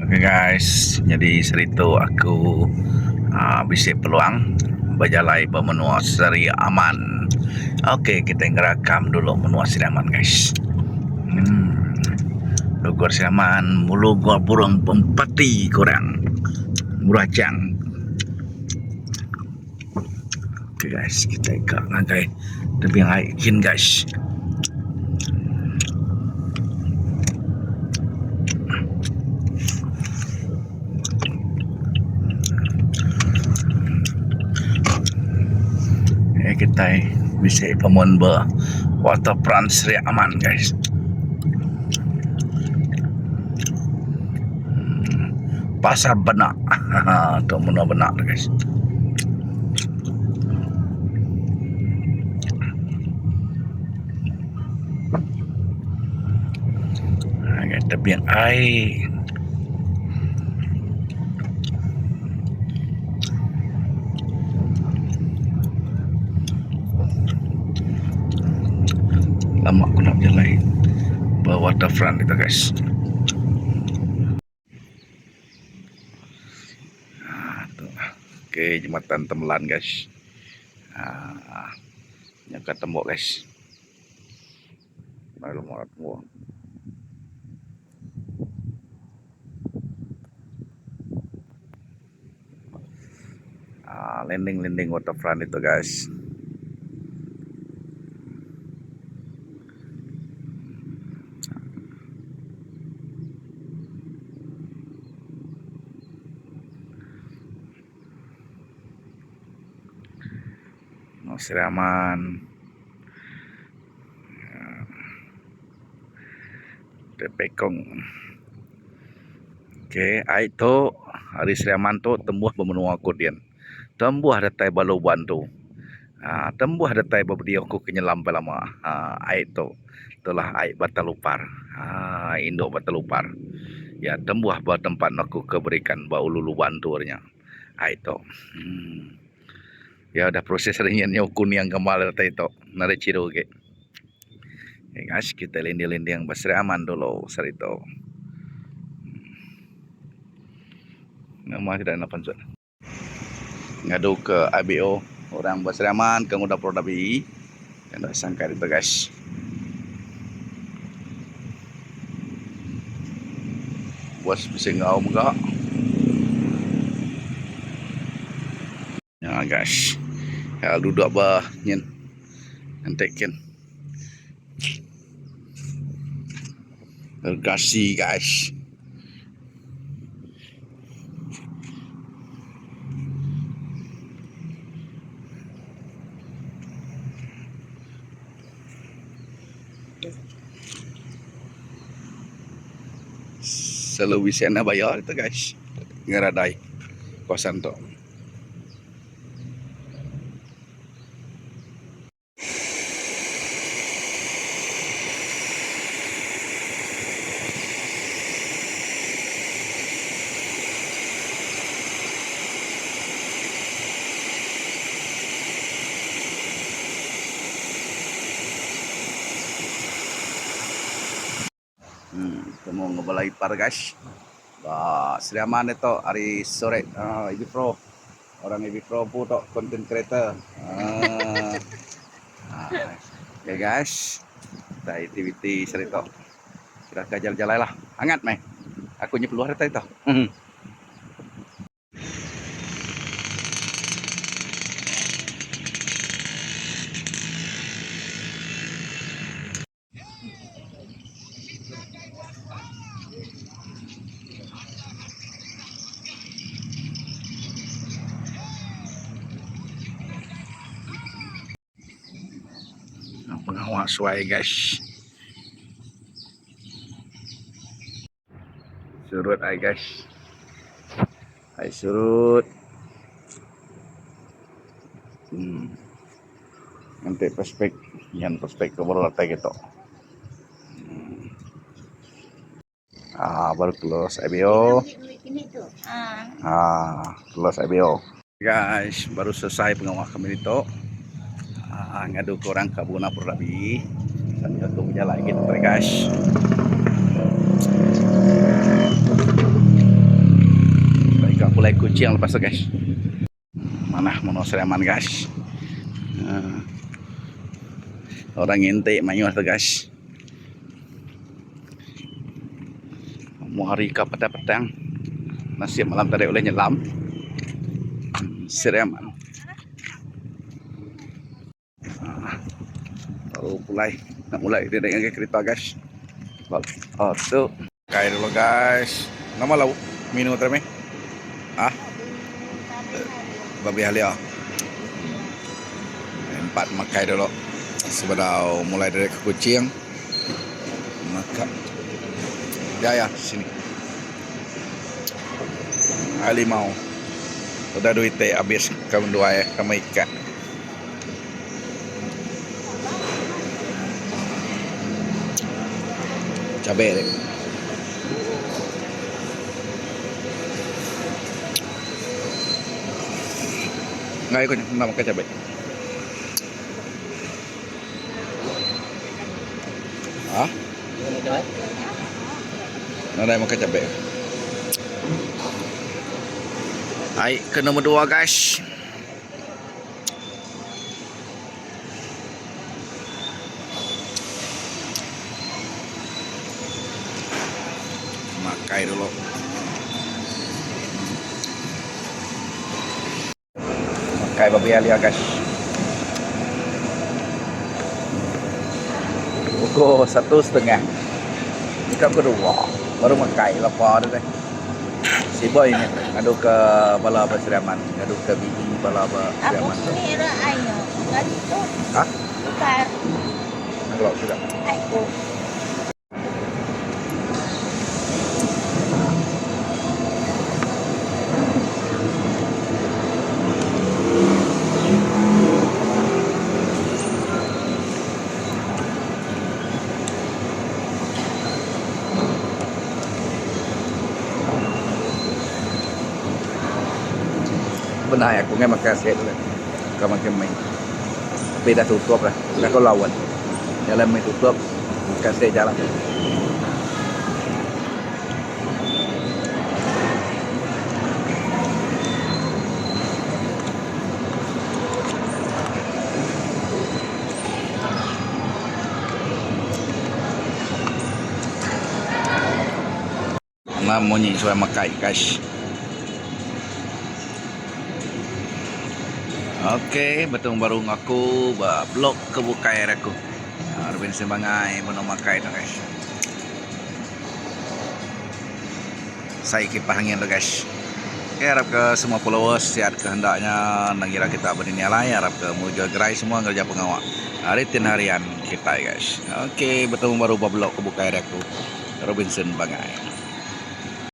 Oke guys, jadi serito aku uh, bisa peluang berjalai bermenua seri aman. Oke, kita ngerakam dulu menua seri aman guys. Hmm. Lugur aman, mulu gua burung pempati kurang. Muracang. Oke guys, kita ikat ngagai. Tapi aikin guys. Kita bisa pemon ber waterfront Sri Aman guys. Hmm, Pasar benak, tu mana benak guys. Ha, guys, tepian air. Lama aku nak berjalan ke waterfront itu guys. Ah, tu. oke jembatan temelan guys. Ah, yang ketemu guys. Lalu mau ketemu ah, landing-landing waterfront itu guys Mau siraman. Tepekong. Oke, itu hari siraman tu tembuh memenuhi kudian. Tembuh ada tai balu bantu. Ah, tembuh ada tai babdi aku kenyelam lama. Ah, air tu. Itulah air batalupar. Ah, Indo batalupar. Ya, tembuh buat tempat aku keberikan bau lulu bantunya. Air tu. Hmm. Ya udah proses ringan yang kuning kembali itu nari ciro ke. Ya guys kita lindi-lindi yang basri aman dulu sari itu. Nama tidak nak pancut. Ngadu ke ABO orang basri aman ke udah produk bi. Yang dah sangka itu guys. Bos bisa ngau enggak? Guys. Ya duduk bah nyen. Nantikan. Tergasi guys. Selalu bisa bayar itu guys. Ngeradai kosan tu. Hmm, temu ngebalai par guys. Bah, Sriaman itu hari sore uh, Ibi Pro. Orang Ibi Pro pun tok konten kereta. Ah. Ah, Oke guys. Kita aktiviti serito. Kita ke jalan-jalan lah. Hangat meh. Aku nyep luar tadi tau. Pengawal suai guys. Surut ay guys. Ay surut. Hmm. Nanti prospek, yan prospek ke baru latai gitu. Hmm. Ah, baru close IBO. Ah, close IBO. Guys, baru selesai pengawal kami itu. Ngadu ke orang kabuna Purrabi. Sambil aku berjalan gitu guys. mulai kucing lepas tu guys mana mono sereman guys Ah. orang intik mayu guys mau hari ke petang-petang nasib malam tadi oleh nyelam sereman Ah. Mulai. Nak mulai. Dia dengan kereta guys. Oh tu. Kayak dulu guys. Nama lau minum terus ah? Babi halia. Empat makai dulu. Sebelum mulai dari ke kucing maka ya ya sini. Ali mau udah duit teh habis. Kamu dua ya. Kamu ikat cabai. Deh nggak ikut nggak makan cabai. Ah ada yang makan cabai. Hai, ke nomor dua guys. Makai dulu. Makai babi alia guys. Pukul satu setengah. Ini kan kedua. Baru makai lapar deh. Si boy ini ngadu ke bala Basriaman, ngadu ke bini bala Ako Basriaman. sinira ayo. Ha? Bukan. Sudah. Ay Benar aku ngai makan set lah. Kau makan main. Tapi dah tutup lah. Dah kau lawan. Jalan main tutup. Makan set jalan. Nah, monyi suai makai guys. Okey, betul baru ngaku ba blok kebukai aku. Ha, Rubin sembangai bono makai tu guys. Saya kipas angin tu guys. Harap ke semua followers sihat kehendaknya Nangira kita berdunia lain Harap ke muja gerai semua kerja pengawak tin harian kita guys Okey, betul baru ba blok kebukai aku Robinson Bangai